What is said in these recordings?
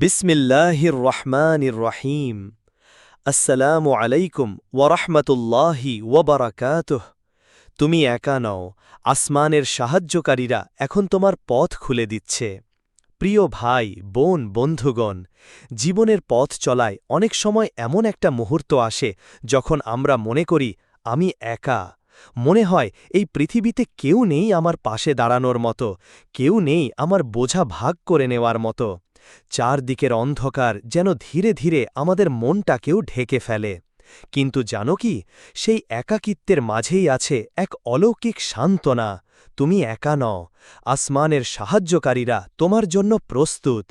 বিসমিল্লাহির রহমানির রহিম। আসসালামু আলাইকুম ওয়ারহমতুল্লাহি ওয়াবারাকাতুহ তুমি একা নও, আসমানের সাহায্যকারীরা এখন তোমার পথ খুলে দিচ্ছে। প্রিয় ভাই, বোন, বন্ধুগণ, জীবনের পথ চলায় অনেক সময় এমন একটা মুহূর্ত আসে যখন আমরা মনে করি, আমি একা। মনে হয়, এই পৃথিবীতে কেউ নেই আমার পাশে দাঁড়ানোর মতো, কেউ নেই আমার বোঝা ভাগ করে নেওয়ার মতো। চারদিকের অন্ধকার যেন ধীরে ধীরে আমাদের মনটাকেও ঢেকে ফেলে। কিন্তু জানো কি, সেই একাকিত্বের মাঝেই আছে এক অলৌকিক সান্ত্বনা। তুমি একা নও, আসমানের সাহায্যকারীরা তোমার জন্য প্রস্তুত।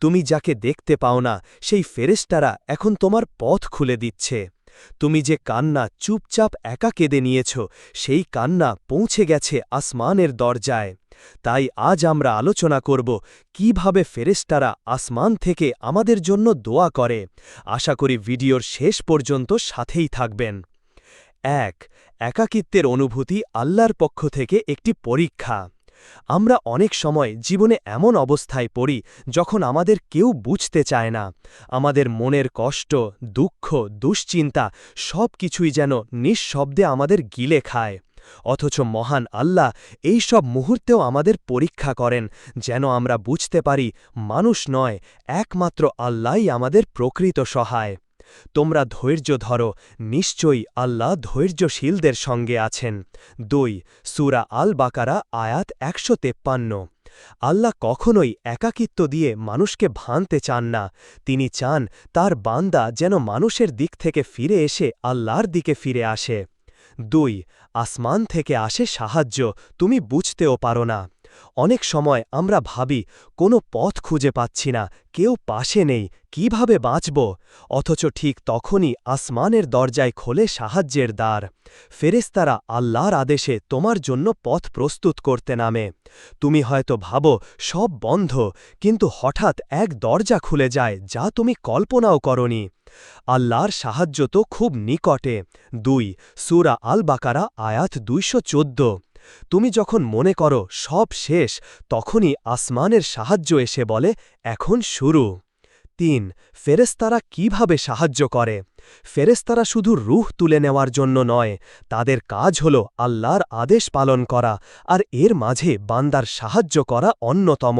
তুমি যাকে দেখতে পাও না, সেই ফেরেস্টারা এখন তোমার পথ খুলে দিচ্ছে। তুমি যে কান্না চুপচাপ একা কেঁদে নিয়েছ, সেই কান্না পৌঁছে গেছে আসমানের দরজায়। তাই আজ আমরা আলোচনা করব, কীভাবে ফেরেস্তারা আসমান থেকে আমাদের জন্য দোয়া করে। আশা করি ভিডিওর শেষ পর্যন্ত সাথেই থাকবেন। এক, একাকিত্বের অনুভূতি আল্লাহর পক্ষ থেকে একটি পরীক্ষা। আমরা অনেক সময় জীবনে এমন অবস্থায় পড়ি যখন আমাদের কেউ বুঝতে চায় না। আমাদের মনের কষ্ট, দুঃখ, দুশ্চিন্তা সব কিছুই যেন নিঃশব্দে আমাদের গিলে খায়। অথচ মহান আল্লাহ এই সব মুহূর্তেও আমাদের পরীক্ষা করেন যেন আমরা বুঝতে পারি মানুষ নয়, একমাত্র আল্লাহই আমাদের প্রকৃত সহায়। তোমরা ধৈর্য ধরো, নিশ্চয়ই আল্লাহ ধৈর্যশীলদের সঙ্গে আছেন। দুই, সুরা আল বাকারা আয়াত একশো তেপ্পান্ন। আল্লাহ কখনোই একাকিত্ব দিয়ে মানুষকে ভানতে চান না। তিনি চান তার বান্দা যেন মানুষের দিক থেকে ফিরে এসে আল্লাহর দিকে ফিরে আসে। দুই, আসমান থেকে আসে সাহায্য, তুমি বুঝতেও পারো না। অনেক সময় আমরা ভাবি, কোনো পথ খুঁজে পাচ্ছি না, কেউ পাশে নেই, কীভাবে বাঁচব? অথচ ঠিক তখনই আসমানের দরজায় খোলে সাহায্যের দ্বার। ফেরেস্তারা আল্লাহর আদেশে তোমার জন্য পথ প্রস্তুত করতে নামে। তুমি হয়তো ভাবো, সব বন্ধ, কিন্তু হঠাৎ এক দরজা খুলে যায়, যা তুমি কল্পনাও করনি। আল্লাহর সাহায্য তো খুব নিকটে। দুই, সুরা আল বাকারা আয়াত দুইশ চোদ্দ। তুমি যখন মনে করো সব শেষ, তখনই আসমানের সাহায্য এসে বলে, এখন শুরু। তিন ফেরেস্তারা কীভাবে সাহায্য করে? ফেরেস্তারা শুধু রুহ তুলে নেওয়ার জন্য নয়, তাদের কাজ হল আল্লাহর আদেশ পালন করা, আর এর মাঝে বান্দার সাহায্য করা অন্যতম।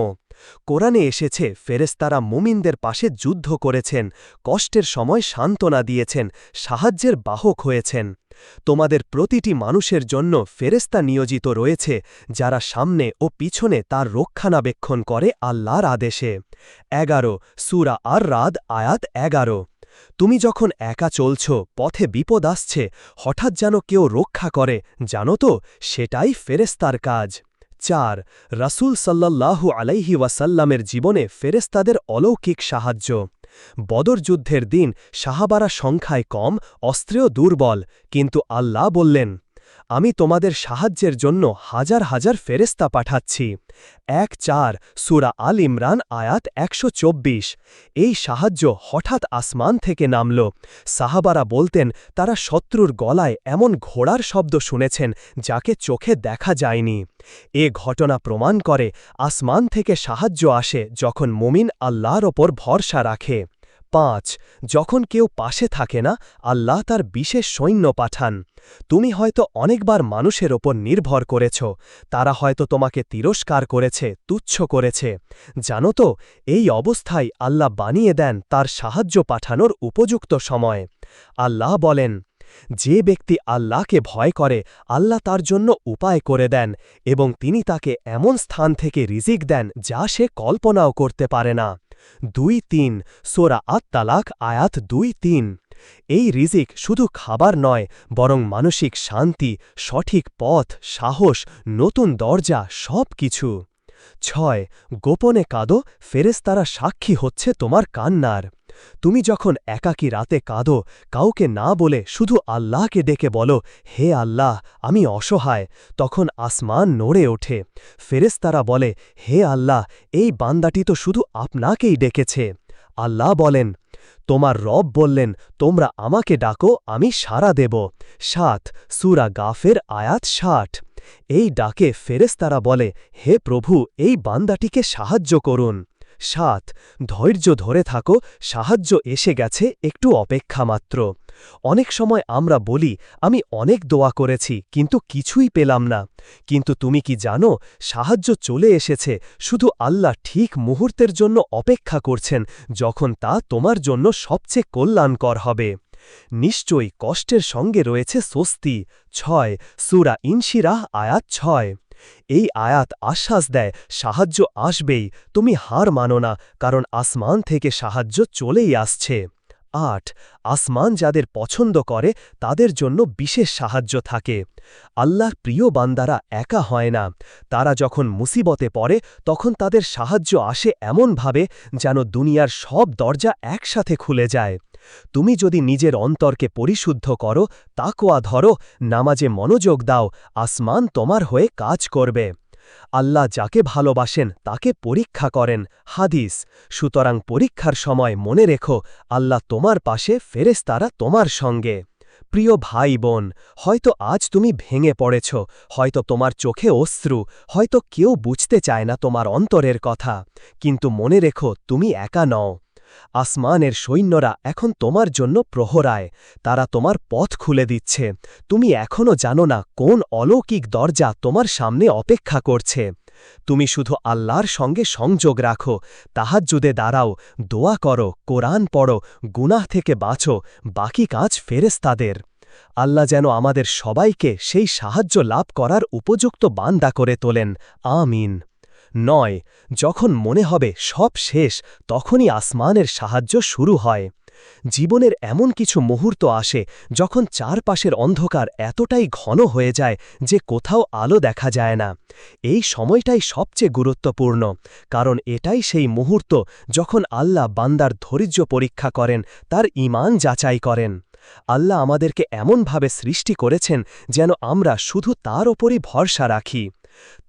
কোরআনে এসেছে ফেরেস্তারা মুমিনদের পাশে যুদ্ধ করেছেন, কষ্টের সময় সান্ত্বনা দিয়েছেন, সাহায্যের বাহক হয়েছেন। তোমাদের প্রতিটি মানুষের জন্য ফেরেস্তা নিয়োজিত রয়েছে, যারা সামনে ও পিছনে তার রক্ষণাবেক্ষণ করে আল্লাহর আদেশে। এগারো, সুরা আর রাদ আয়াত এগারো। তুমি যখন একা চলছ, পথে বিপদ আসছে, হঠাৎ যেন কেউ রক্ষা করে, জানো তো, সেটাই ফেরেস্তার কাজ। চার, রাসুল সাল্লাল্লাহু আলাইহি ওয়াসাল্লামের জীবনে ফেরেস্তাদের অলৌকিক সাহায্য। বদর যুদ্ধের দিন সাহাবারা সংখ্যায় কম অস্ত্রেও দুর্বল কিন্তু আল্লাহ বললেন আমি তোমাদের সাহায্যের জন্য হাজার হাজার ফেরেস্তা পাঠাচ্ছি। এক চার, সুরা আল ইমরান, আয়াত একশো চব্বিশ। এই সাহায্য হঠাৎ আসমান থেকে নামল। সাহাবারা বলতেন, তারা শত্রুর গলায় এমন ঘোড়ার শব্দ শুনেছেন, যাকে চোখে দেখা যায়নি। এ ঘটনা প্রমাণ করে, আসমান থেকে সাহায্য আসে যখন মুমিন আল্লাহর ওপর ভরসা রাখে। পাঁচ, যখন কেউ পাশে থাকে না, আল্লাহ তার বিশেষ সৈন্য পাঠান। তুমি হয়তো অনেকবার মানুষের ওপর নির্ভর করেছ, তারা হয়তো তোমাকে তিরস্কার করেছে, তুচ্ছ করেছে। জানো তো, এই অবস্থায় আল্লাহ বানিয়ে দেন তার সাহায্য পাঠানোর উপযুক্ত সময়। আল্লাহ বলেন, যে ব্যক্তি আল্লাহকে ভয় করে, আল্লাহ তার জন্য উপায় করে দেন এবং তিনি তাকে এমন স্থান থেকে রিজিক দেন যা সে কল্পনাও করতে পারে না। দুই তিন, সোরা আত তালাক আয়াত দুই তিন। এই রিজিক শুধু খাবার নয়, বরং মানসিক শান্তি, সঠিক পথ, সাহস, নতুন দরজা সব কিছু ছয়, গোপনে কাঁদো ফেরেস্তারা সাক্ষী হচ্ছে তোমার কান্নার। তুমি যখন একাকী রাতে কাঁদো, কাউকে না বলে শুধু আল্লাহকে ডেকে বলো, হে আল্লাহ, আমি অসহায়। তখন আসমান নড়ে ওঠে। ফেরেস্তারা বলে, হে আল্লাহ, এই বান্দাটি তো শুধু আপনাকেই ডেকেছে। আল্লাহ বলেন, তোমার রব বললেন, তোমরা আমাকে ডাকো, আমি সারা দেব। সাত, সুরা গাফের আয়াত ষাট। এই ডাকে ফেরেস্তারা বলে, হে প্রভু, এই বান্দাটিকে সাহায্য করুন। সাত, ধৈর্য ধরে থাকো, সাহায্য এসে গেছে, একটু অপেক্ষা মাত্র। অনেক সময় আমরা বলি, আমি অনেক দোয়া করেছি, কিন্তু কিছুই পেলাম না। কিন্তু তুমি কি জানো, সাহায্য চলে এসেছে, শুধু আল্লাহ ঠিক মুহূর্তের জন্য অপেক্ষা করছেন, যখন তা তোমার জন্য সবচেয়ে কল্যাণকর হবে। নিশ্চয়ই কষ্টের সঙ্গে রয়েছে স্বস্তি। ছয়, সুরা ইনশিরাহ, আয়াত ছয়। এই আয়াত আশ্বাস দেয়, সাহায্য আসবেই, তুমি হার মানো না, কারণ আসমান থেকে সাহায্য চলেই আসছে। আট, আসমান যাদের পছন্দ করে, তাদের জন্য বিশেষ সাহায্য থাকে। আল্লাহর প্রিয় বান্দারা একা হয় না। তারা যখন মুসিবতে পড়ে, তখন তাদের সাহায্য আসে এমনভাবে যেন দুনিয়ার সব দরজা একসাথে খুলে যায়। তুমি যদি নিজের অন্তরকে পরিশুদ্ধ করো তাকোয়া ধরো, নামাজে মনোযোগ দাও, আসমান তোমার হয়ে কাজ করবে। আল্লাহ যাকে ভালোবাসেন, তাকে পরীক্ষা করেন। হাদিস, সুতরাং পরীক্ষার সময় মনে রেখো, আল্লাহ তোমার পাশে ফেরেস্তারা তোমার সঙ্গে। প্রিয় ভাই বোন হয়তো আজ তুমি ভেঙে পড়েছ, হয়তো তোমার চোখে অশ্রু, হয়তো কেউ বুঝতে চায় না তোমার অন্তরের কথা। কিন্তু মনে রেখো, তুমি একা নও। আসমানের সৈন্যরা এখন তোমার জন্য প্রহরায়, তারা তোমার পথ খুলে দিচ্ছে। তুমি এখনও জানো না কোন অলৌকিক দরজা তোমার সামনে অপেক্ষা করছে। তুমি শুধু আল্লাহর সঙ্গে সংযোগ রাখো, তাহাজ্জুদে দাঁড়াও, দোয়া করো, কোরআন পড়ো, গুনাহ থেকে বাঁচো, বাকি কাজ ফেরেস্তাদের আল্লাহ যেন আমাদের সবাইকে সেই সাহায্য লাভ করার উপযুক্ত বান্দা করে তোলেন। আমিন। নয়, যখন মনে হবে সব শেষ, তখনই আসমানের সাহায্য শুরু হয়। জীবনের এমন কিছু মুহূর্ত আসে, যখন চারপাশের অন্ধকার এতটাই ঘন হয়ে যায় যে কোথাও আলো দেখা যায় না। এই সময়টাই সবচেয়ে গুরুত্বপূর্ণ, কারণ এটাই সেই মুহূর্ত যখন আল্লাহ বান্দার ধৈর্য পরীক্ষা করেন, তার ইমান যাচাই করেন। আল্লাহ আমাদেরকে এমনভাবে সৃষ্টি করেছেন যেন আমরা শুধু তার ওপরই ভরসা রাখি।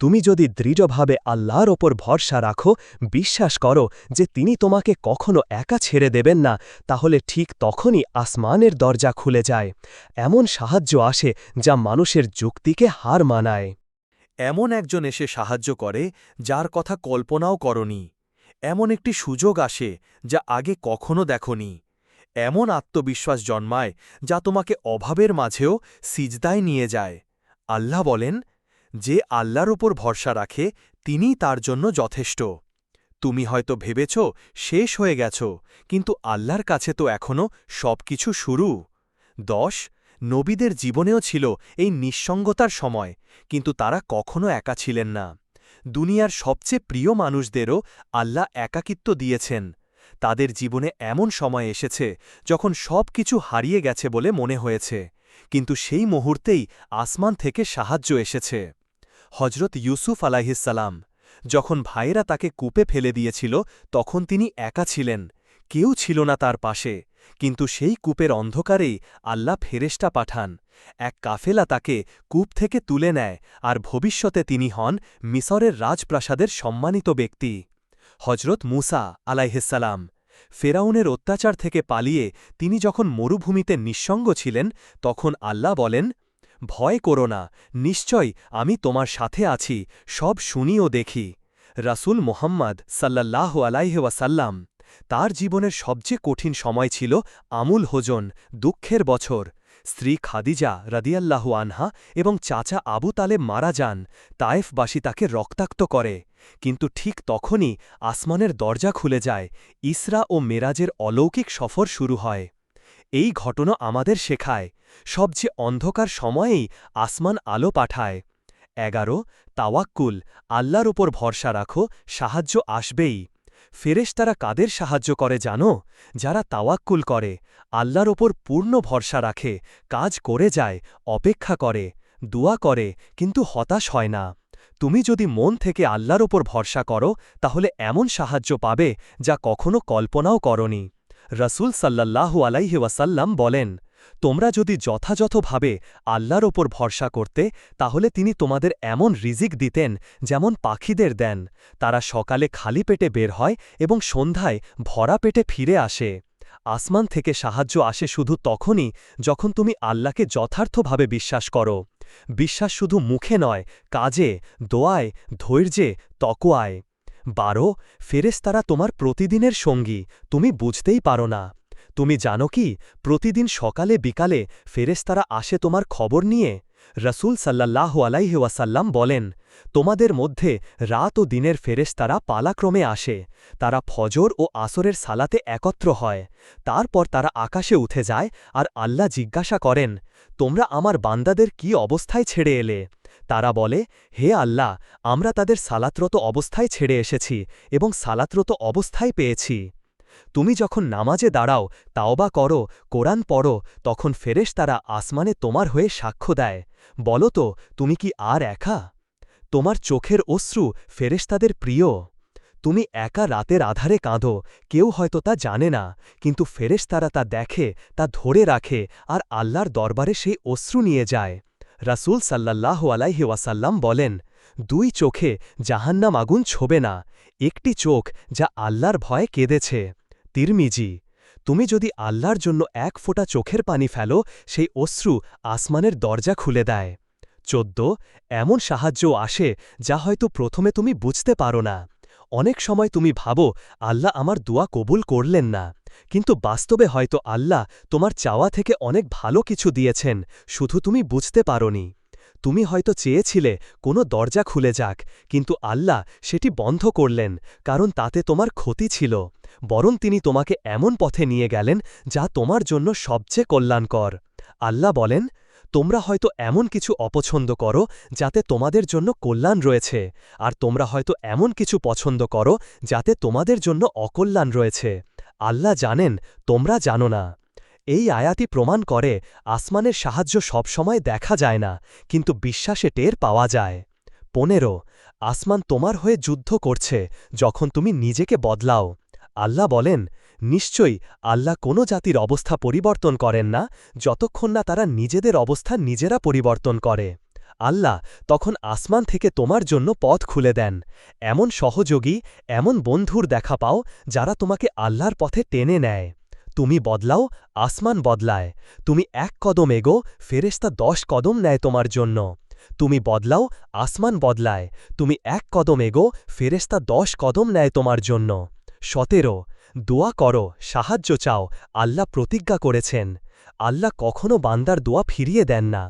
তুমি যদি দৃঢ়ভাবে আল্লাহর ওপর ভরসা রাখো, বিশ্বাস করো যে তিনি তোমাকে কখনো একা ছেড়ে দেবেন না, তাহলে ঠিক তখনই আসমানের দরজা খুলে যায়। এমন সাহায্য আসে যা মানুষের যুক্তিকে হার মানায়। এমন একজন এসে সাহায্য করে যার কথা কল্পনাও করনি। এমন একটি সুযোগ আসে যা আগে কখনো দেখনি। এমন আত্মবিশ্বাস জন্মায় যা তোমাকে অভাবের মাঝেও সিজদায় নিয়ে যায়। আল্লাহ বলেন যে আল্লাহর ওপর ভরসা রাখে তিনি তার জন্য যথেষ্ট। তুমি হয়তো ভেবেছ, শেষ হয়ে গেছ, কিন্তু আল্লাহর কাছে তো এখনও সব কিছু শুরু। দশ, নবীদের জীবনেও ছিল এই নিঃসঙ্গতার সময়, কিন্তু তারা কখনো একা ছিলেন না। দুনিয়ার সবচেয়ে প্রিয় মানুষদেরও আল্লাহ একাকিত্ব দিয়েছেন। তাদের জীবনে এমন সময় এসেছে, যখন সব কিছু হারিয়ে গেছে বলে মনে হয়েছে, কিন্তু সেই মুহূর্তেই আসমান থেকে সাহায্য এসেছে। হজরত ইউসুফ আলাহিসাল্লাম যখন ভাইরা তাকে কূপে ফেলে দিয়েছিল, তখন তিনি একা ছিলেন, কেউ ছিল না তার পাশে। কিন্তু সেই কূপের অন্ধকারেই আল্লাহ ফেরেস্টা পাঠান। এক কাফেলা তাকে কূপ থেকে তুলে নেয় আর ভবিষ্যতে তিনি হন মিসরের রাজপ্রাসাদের সম্মানিত ব্যক্তি। হজরত মুসা আলাইহিসাল্লাম ফেরাউনের অত্যাচার থেকে পালিয়ে তিনি যখন মরুভূমিতে নিঃসঙ্গ ছিলেন, তখন আল্লাহ বলেন ভয় করো না, নিশ্চয় আমি তোমার সাথে আছি, সব শুনি ও দেখি। রাসুল মোহাম্মদ সাল্লাহ ওয়াসাল্লাম, তার জীবনের সবচেয়ে কঠিন সময় ছিল আমুল হোজন, দুঃখের বছর। স্ত্রী খাদিজা রদিয়াল্লাহু আনহা এবং চাচা আবু তালে মারা যান, তায়েফবাসী তাকে রক্তাক্ত করে। কিন্তু ঠিক তখনই আসমানের দরজা খুলে যায়, ইসরা ও মেরাজের অলৌকিক সফর শুরু হয়। এই ঘটনা আমাদের শেখায়, সবচেয়ে অন্ধকার সময়েই আসমান আলো পাঠায়। এগারো, তাওয়াক্কুল, আল্লাহর ওপর ভরসা রাখো, সাহায্য আসবেই। ফেরেশতারা কাদের সাহায্য করে জানো? যারা তাওয়াক্কুল করে, আল্লাহর ওপর পূর্ণ ভরসা রাখে, কাজ করে যায়, অপেক্ষা করে, দোয়া করে, কিন্তু হতাশ হয় না। তুমি যদি মন থেকে আল্লাহর ওপর ভরসা করো, তাহলে এমন সাহায্য পাবে যা কখনো কল্পনাও করনি। রসুল সাল্লাল্লাহু আলাইহি ওয়াসাল্লাম বলেন, তোমরা যদি যথাযথভাবে আল্লাহর ওপর ভরসা করতে, তাহলে তিনি তোমাদের এমন রিজিক দিতেন যেমন পাখিদের দেন। তারা সকালে খালি পেটে বের হয় এবং সন্ধ্যায় ভরা পেটে ফিরে আসে। আসমান থেকে সাহায্য আসে শুধু তখনই যখন তুমি আল্লাহকে যথার্থভাবে বিশ্বাস করো। বিশ্বাস শুধু মুখে নয়, কাজে, দোয়ায়, ধৈর্যে তকোয়ায় বারো, ফেরেশতারা তোমার প্রতিদিনের সঙ্গী, তুমি বুঝতেই পারো না। তুমি জানো কি, প্রতিদিন সকালে বিকালে ফেরেশতারা আসে তোমার খবর নিয়ে? রসুল সাল্লাহ আলাইহি ওয়াসাল্লাম বলেন, তোমাদের মধ্যে রাত ও দিনের ফেরেশতারা পালাক্রমে আসে। তারা ফজর ও আসরের সালাতে একত্র হয়। তারপর তারা আকাশে উঠে যায় আর আল্লাহ জিজ্ঞাসা করেন, তোমরা আমার বান্দাদের কি অবস্থায় ছেড়ে এলে? তারা বলে, হে আল্লাহ, আমরা তাদের সালাতরত অবস্থায় ছেড়ে এসেছি এবং সালাতরত অবস্থায় পেয়েছি। তুমি যখন নামাজে দাঁড়াও, তাওবা করো, কোরআন পড়ো, তখন ফেরেশ তারা আসমানে তোমার হয়ে সাক্ষ্য দেয়। বলো তো, তুমি কি আর একা? তোমার চোখের অশ্রু ফেরেশতাদের প্রিয়। তুমি একা রাতের আধারে কাঁদো, কেউ হয়তো তা জানে না, কিন্তু ফেরেশতারা তা দেখে, তা ধরে রাখে, আর আল্লাহর দরবারে সেই অশ্রু নিয়ে যায়। রাসূল সাল্লাল্লাহ আলাইহি ওয়াসাল্লাম বলেন, দুই চোখে জাহান্নাম আগুন ছোবে না, একটি চোখ যা আল্লাহর ভয়ে কেঁদেছে। তিরমিজি, তুমি যদি আল্লাহর জন্য এক ফোঁটা চোখের পানি ফেলো, সেই অশ্রু আসমানের দরজা খুলে দেয়। চোদ্দ, এমন সাহায্য আসে যা হয়তো প্রথমে তুমি বুঝতে পারো না। অনেক সময় তুমি ভাবো, আল্লাহ আমার দোয়া কবুল করলেন না। কিন্তু বাস্তবে হয়তো আল্লাহ তোমার চাওয়া থেকে অনেক ভালো কিছু দিয়েছেন, শুধু তুমি বুঝতে পারোনি। তুমি হয়তো চেয়েছিলে কোনো দরজা খুলে যাক, কিন্তু আল্লাহ সেটি বন্ধ করলেন, কারণ তাতে তোমার ক্ষতি ছিল। বরং তিনি তোমাকে এমন পথে নিয়ে গেলেন, যা তোমার জন্য সবচেয়ে কল্যাণকর। আল্লাহ বলেন, তোমরা হয়তো এমন কিছু অপছন্দ করো, যাতে তোমাদের জন্য কল্যাণ রয়েছে, আর তোমরা হয়তো এমন কিছু পছন্দ করো, যাতে তোমাদের জন্য অকল্যাণ রয়েছে। আল্লাহ জানেন, তোমরা জানো না। এই আয়াতি প্রমাণ করে, আসমানের সাহায্য সবসময় দেখা যায় না, কিন্তু বিশ্বাসে টের পাওয়া যায়। পনেরো, আসমান তোমার হয়ে যুদ্ধ করছে, যখন তুমি নিজেকে বদলাও। আল্লাহ বলেন, নিশ্চয়ই আল্লাহ কোনো জাতির অবস্থা পরিবর্তন করেন না, যতক্ষণ না তারা নিজেদের অবস্থা নিজেরা পরিবর্তন করে। আল্লাহ তখন আসমান থেকে তোমার জন্য পথ খুলে দেন। এমন সহযোগী, এমন বন্ধুর দেখা পাও, যারা তোমাকে আল্লাহর পথে টেনে নেয়। তুমি বদলাও, আসমান বদলায়। তুমি এক কদম এগো ফেরেস্তা দশ কদম নেয় তোমার জন্য। তুমি বদলাও, আসমান বদলায়। তুমি এক কদম এগো ফেরেস্তা দশ কদম নেয় তোমার জন্য। সতেরো, দোয়া করো, সাহায্য চাও, আল্লাহ প্রতিজ্ঞা করেছেন। আল্লাহ কখনো বান্দার দোয়া ফিরিয়ে দেন না।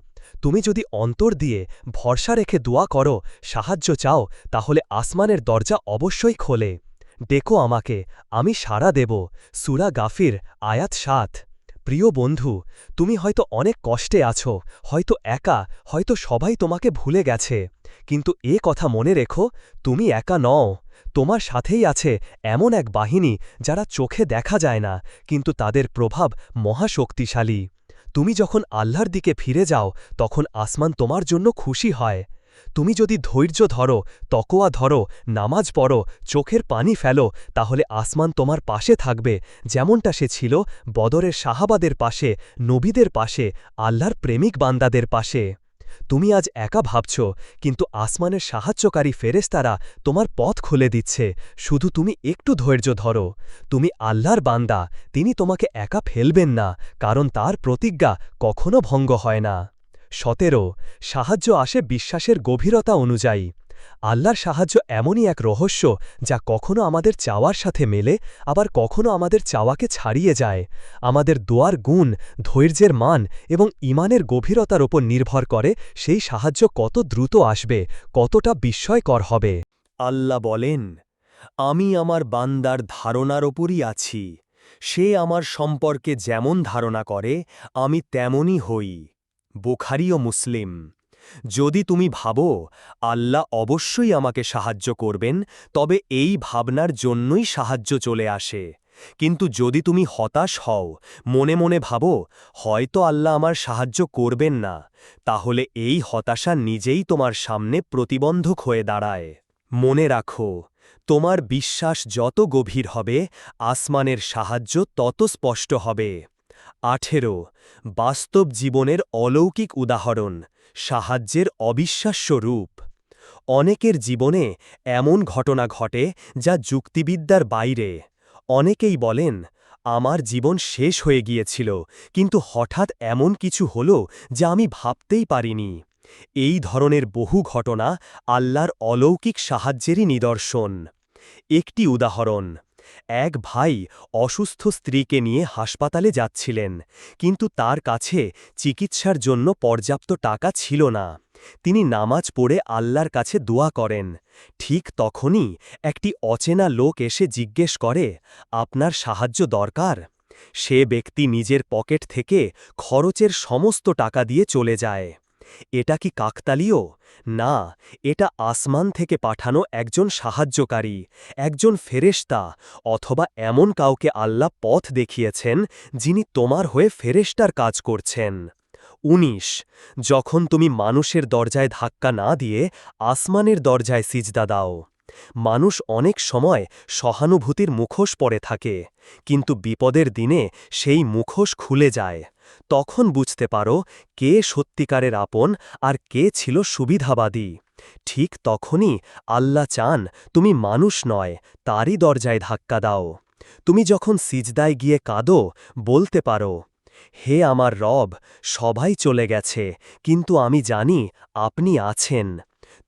তুমি যদি অন্তর দিয়ে ভরসা রেখে দোয়া করো, সাহায্য চাও, তাহলে আসমানের দরজা অবশ্যই খোলে। ডেকো আমাকে, আমি সাড়া দেব। সুরা গাফির, আয়াত সাত। প্রিয় বন্ধু, তুমি হয়তো অনেক কষ্টে আছো, হয়তো একা, হয়তো সবাই তোমাকে ভুলে গেছে। কিন্তু এ কথা মনে রেখো, তুমি একা নও। তোমার সাথেই আছে এমন এক বাহিনী যারা চোখে দেখা যায় না, কিন্তু তাদের প্রভাব মহাশক্তিশালী তুমি যখন আল্লাহর দিকে ফিরে যাও, তখন আসমান তোমার জন্য খুশি হয়। তুমি যদি ধৈর্য ধরো, তকোয়া ধরো, নামাজ পড়ো, চোখের পানি ফেলো, তাহলে আসমান তোমার পাশে থাকবে। যেমনটা সে ছিল বদরের সাহাবাদের পাশে, নবীদের পাশে, আল্লাহর প্রেমিক বান্দাদের পাশে। তুমি আজ একা ভাবছ, কিন্তু আসমানের সাহায্যকারী ফেরেস্তারা তোমার পথ খুলে দিচ্ছে। শুধু তুমি একটু ধৈর্য ধরো। তুমি আল্লাহর বান্দা, তিনি তোমাকে একা ফেলবেন না, কারণ তার প্রতিজ্ঞা কখনো ভঙ্গ হয় না। সতেরো, সাহায্য আসে বিশ্বাসের গভীরতা অনুযায়ী। আল্লাহর সাহায্য এমনই এক রহস্য যা কখনো আমাদের চাওয়ার সাথে মেলে, আবার কখনো আমাদের চাওয়াকে ছাড়িয়ে যায়। আমাদের দোয়ার গুণ, ধৈর্যের মান এবং ইমানের গভীরতার ওপর নির্ভর করে সেই সাহায্য কত দ্রুত আসবে, কতটা বিস্ময়কর হবে। আল্লাহ বলেন, আমি আমার বান্দার ধারণার ওপরই আছি। সে আমার সম্পর্কে যেমন ধারণা করে, আমি তেমনই হই। বুখারি ও মুসলিম যদি তুমি ভাবো, আল্লাহ অবশ্যই আমাকে সাহায্য করবেন, তবে এই ভাবনার জন্যই সাহায্য চলে আসে। কিন্তু যদি তুমি হতাশ হও, মনে মনে ভাবো, হয়তো আল্লাহ আমার সাহায্য করবেন না, তাহলে এই হতাশা নিজেই তোমার সামনে প্রতিবন্ধক হয়ে দাঁড়ায়। মনে রাখো, তোমার বিশ্বাস যত গভীর হবে, আসমানের সাহায্য তত স্পষ্ট হবে। আঠেরো, বাস্তব জীবনের অলৌকিক উদাহরণ। সাহায্যের অবিশ্বাস্য রূপ। অনেকের জীবনে এমন ঘটনা ঘটে যা যুক্তিবিদ্যার বাইরে। অনেকেই বলেন, আমার জীবন শেষ হয়ে গিয়েছিল, কিন্তু হঠাৎ এমন কিছু হল যা আমি ভাবতেই পারিনি। এই ধরনের বহু ঘটনা আল্লাহর অলৌকিক সাহায্যেরই নিদর্শন। একটি উদাহরণ এক ভাই অসুস্থ স্ত্রীকে নিয়ে হাসপাতালে যাচ্ছিলেন, কিন্তু তার কাছে চিকিৎসার জন্য পর্যাপ্ত টাকা ছিল না। তিনি নামাজ পড়ে আল্লাহর কাছে দোয়া করেন। ঠিক তখনই একটি অচেনা লোক এসে জিজ্ঞেস করে, আপনার সাহায্য দরকার? সে ব্যক্তি নিজের পকেট থেকে খরচের সমস্ত টাকা দিয়ে চলে যায়। এটা কি কাকতালীয়? না, এটা আসমান থেকে পাঠানো একজন সাহায্যকারী, একজন ফেরেশতা, অথবা এমন কাউকে আল্লাহ পথ দেখিয়েছেন যিনি তোমার হয়ে ফেরেশতার কাজ করছেন। ১৯ যখন তুমি মানুষের দরজায় ধাক্কা না দিয়ে আসমানের দরজায় সিজদা দাও। মানুষ অনেক সময় সহানুভূতির মুখোশ পরে থাকে, কিন্তু বিপদের দিনে সেই মুখোশ খুলে যায়। তখন বুঝতে পারো কে সত্যিকারের আপন আর কে ছিল সুবিধাবাদী। ঠিক তখনই আল্লাহ চান তুমি মানুষ নয়, তারই দরজায় ধাক্কা দাও। তুমি যখন সিজদায় গিয়ে কাঁদো, বলতে পারো, হে আমার রব, সবাই চলে গেছে, কিন্তু আমি জানি আপনি আছেন।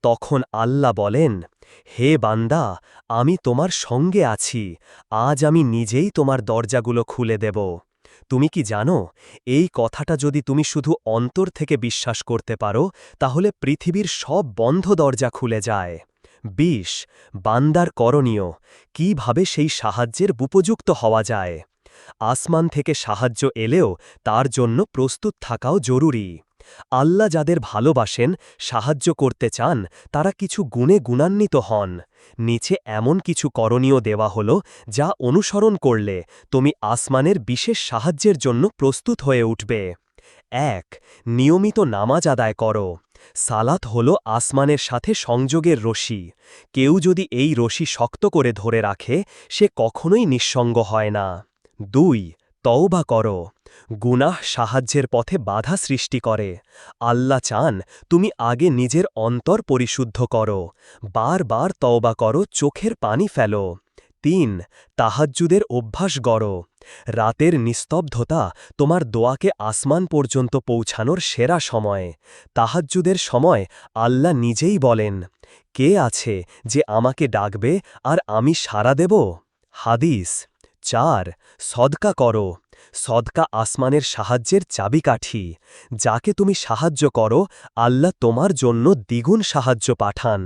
তখন আল্লাহ বলেন, হে বান্দা, আমি তোমার সঙ্গে আছি, আজ আমি নিজেই তোমার দরজাগুলো খুলে দেব। তুমি কি জানো, এই কথাটা যদি তুমি শুধু অন্তর থেকে বিশ্বাস করতে পারো, তাহলে পৃথিবীর সব বন্ধ দরজা খুলে যায়। বিশ বান্দার করণীয়, কীভাবে সেই সাহায্যের উপযুক্ত হওয়া যায়? আসমান থেকে সাহায্য এলেও তার জন্য প্রস্তুত থাকাও জরুরি। আল্লাহ যাদের ভালোবাসেন, সাহায্য করতে চান, তারা কিছু গুণে গুণান্বিত হন। নিচে এমন কিছু করণীয় দেওয়া হল, যা অনুসরণ করলে তুমি আসমানের বিশেষ সাহায্যের জন্য প্রস্তুত হয়ে উঠবে। এক, নিয়মিত নামাজ আদায় করো। সালাত হল আসমানের সাথে সংযোগের রশি। কেউ যদি এই রশি শক্ত করে ধরে রাখে, সে কখনোই নিঃসঙ্গ হয় না। দুই তওবা করো। গুনাহ সাহায্যের পথে বাধা সৃষ্টি করে। আল্লাহ চান তুমি আগে নিজের অন্তর পরিশুদ্ধ করো। বারবার তওবা করো, চোখের পানি ফেলো। তিন, তাহাজ্জুদের অভ্যাস গড়ো। রাতের নিস্তব্ধতা তোমার দোয়াকে আসমান পর্যন্ত পৌঁছানোর সেরা সময়। তাহাজ্জুদের সময় আল্লাহ নিজেই বলেন, কে আছে যে আমাকে ডাকবে আর আমি সাড়া দেব? হাদিস। চার, সদকা করো। সদকা আসমানের সাহায্যের চাবিকাঠি। যাকে তুমি সাহায্য করো, আল্লাহ তোমার জন্য দ্বিগুণ সাহায্য পাঠান।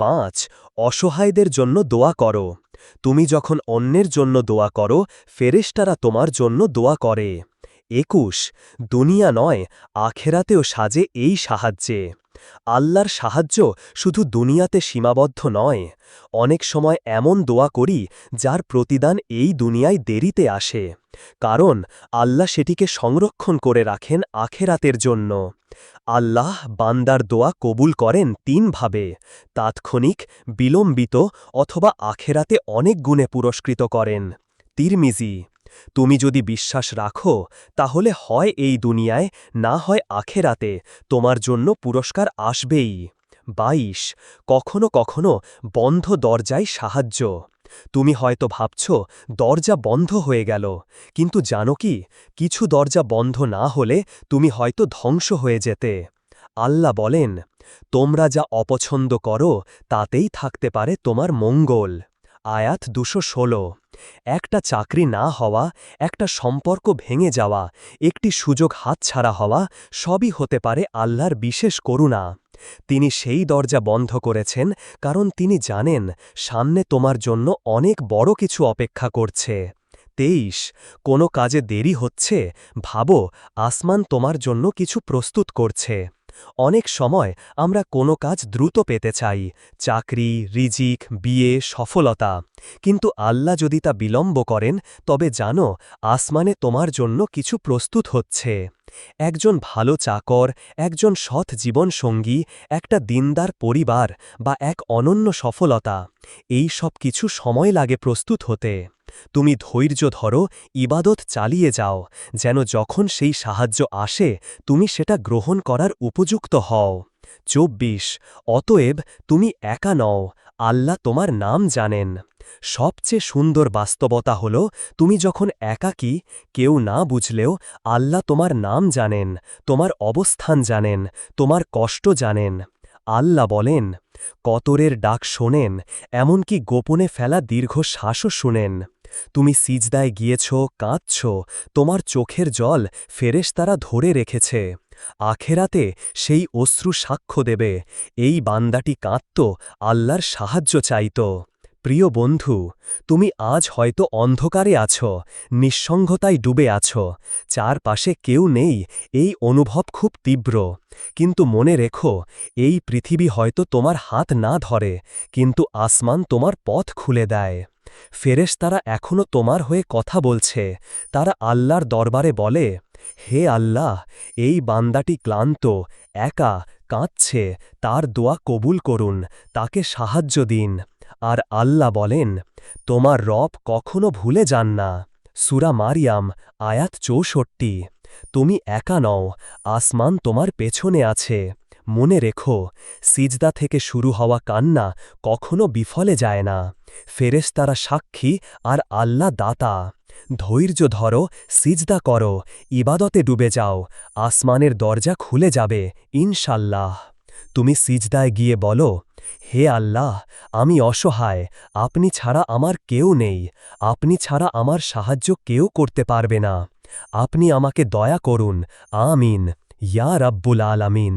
পাঁচ, অসহায়দের জন্য দোয়া করো। তুমি যখন অন্যের জন্য দোয়া করো, ফেরেশতারা তোমার জন্য দোয়া করে। একুশ, দুনিয়া নয়, আখেরাতেও সাজে এই সাহায্যে। আল্লাহর সাহায্য শুধু দুনিয়াতে সীমাবদ্ধ নয়, অনেক সময় এমন দোয়া করি যার প্রতিদান এই দুনিয়ায় দেরিতে আসে, কারণ আল্লাহ সেটিকে সংরক্ষণ করে রাখেন আখেরাতের জন্য। আল্লাহ বান্দার দোয়া কবুল করেন তিনভাবে, তাৎক্ষণিক, বিলম্বিত অথবা আখেরাতে অনেক গুণে পুরস্কৃত করেন। তিরমিজি তুমি যদি বিশ্বাস রাখো, তাহলে হয় এই দুনিয়ায়, না হয় আখেরাতে, তোমার জন্য পুরস্কার আসবেই। বাইশ, কখনো কখনো বন্ধ দরজায় সাহায্য। তুমি হয়তো ভাবছ, দরজা বন্ধ হয়ে গেল। কিন্তু জানো কি, কিছু দরজা বন্ধ না হলে তুমি হয়তো ধ্বংস হয়ে যেতে। আল্লাহ বলেন, তোমরা যা অপছন্দ করো, তাতেই থাকতে পারে তোমার মঙ্গল। আয়াত দুশো ষোলো। একটা চাকরি না হওয়া, একটা সম্পর্ক ভেঙে যাওয়া, একটি সুযোগ হাতছাড়া হওয়া, সবই হতে পারে আল্লাহর বিশেষ করুণা। তিনি সেই দরজা বন্ধ করেছেন, কারণ তিনি জানেন, সামনে তোমার জন্য অনেক বড় কিছু অপেক্ষা করছে। তেইশ, কোনো কাজে দেরি হচ্ছে? ভাবো, আসমান তোমার জন্য কিছু প্রস্তুত করছে। অনেক সময় আমরা কোনো কাজ দ্রুত পেতে চাই, চাকরি, রিজিক, বিয়ে, সফলতা। কিন্তু আল্লাহ যদি তা বিলম্ব করেন, তবে জানো, আসমানে তোমার জন্য কিছু প্রস্তুত হচ্ছে। একজন ভালো চাকর, একজন সৎ জীবনসঙ্গী, একটা দিনদার পরিবার বা এক অনন্য সফলতা, এই সব কিছু সময় লাগে প্রস্তুত হতে। তুমি ধৈর্য ধরো, ইবাদত চালিয়ে যাও, যেন যখন সেই সাহায্য আসে, তুমি সেটা গ্রহণ করার উপযুক্ত হও। চব্বিশ, অতএব তুমি একা নও আল্লাহ তোমার নাম জানেন। সবচেয়ে সুন্দর বাস্তবতা হল, তুমি যখন একাকী, কেউ না বুঝলেও আল্লাহ তোমার নাম জানেন, তোমার অবস্থান জানেন, তোমার কষ্ট জানেন। আল্লাহ বলেন, কতরের ডাক শোনেন, এমনকি গোপনে ফেলা দীর্ঘ শ্বাসও শুনেন। তুমি সিজদায় গিয়েছ, কাঁদছ, তোমার চোখের জল ফেরেশতারা ধরে রেখেছে। আখেরাতে সেই অশ্রু সাক্ষ্য দেবে। এই বান্দাটি কাঁদত, আল্লাহর সাহায্য চাইত। প্রিয় বন্ধু, তুমি আজ হয়তো অন্ধকারে আছো, নিঃসঙ্গতায় ডুবে আছো। চারপাশে কেউ নেই, এই অনুভব খুব তীব্র। কিন্তু মনে রেখো, এই পৃথিবী হয়তো তোমার হাত না ধরে, কিন্তু আসমান তোমার পথ খুলে দেয়। ফেরেশতারা এখনও তোমার হয়ে কথা বলছে। তারা আল্লাহর দরবারে বলে হে আল্লাহ, এই বান্দাটি ক্লান্ত, একা, কাঁদছে, তার দোয়া কবুল করুন, তাকে সাহায্য দিন। আর আল্লাহ বলেন, তোমার রব কখনো ভুলে যান না। সুরা মারিয়াম, আয়াত চৌষট্টি। তুমি একা নও, আসমান তোমার পেছনে আছে। মনে রেখো, সিজদা থেকে শুরু হওয়া কান্না কখনো বিফলে যায় না। ফেরেশতারা সাক্ষী আর আল্লাহ দাতা। ধৈর্য ধরো, সিজদা করো, ইবাদতে ডুবে যাও, আসমানের দরজা খুলে যাবে, ইনশাল্লাহ। তুমি সিজদায় গিয়ে বলো, হে আল্লাহ, আমি অসহায়, আপনি ছাড়া আমার কেউ নেই, আপনি ছাড়া আমার সাহায্য কেউ করতে পারবে না। আপনি আমাকে দয়া করুন, আমিন, ইয়া রাব্বুল আলামিন।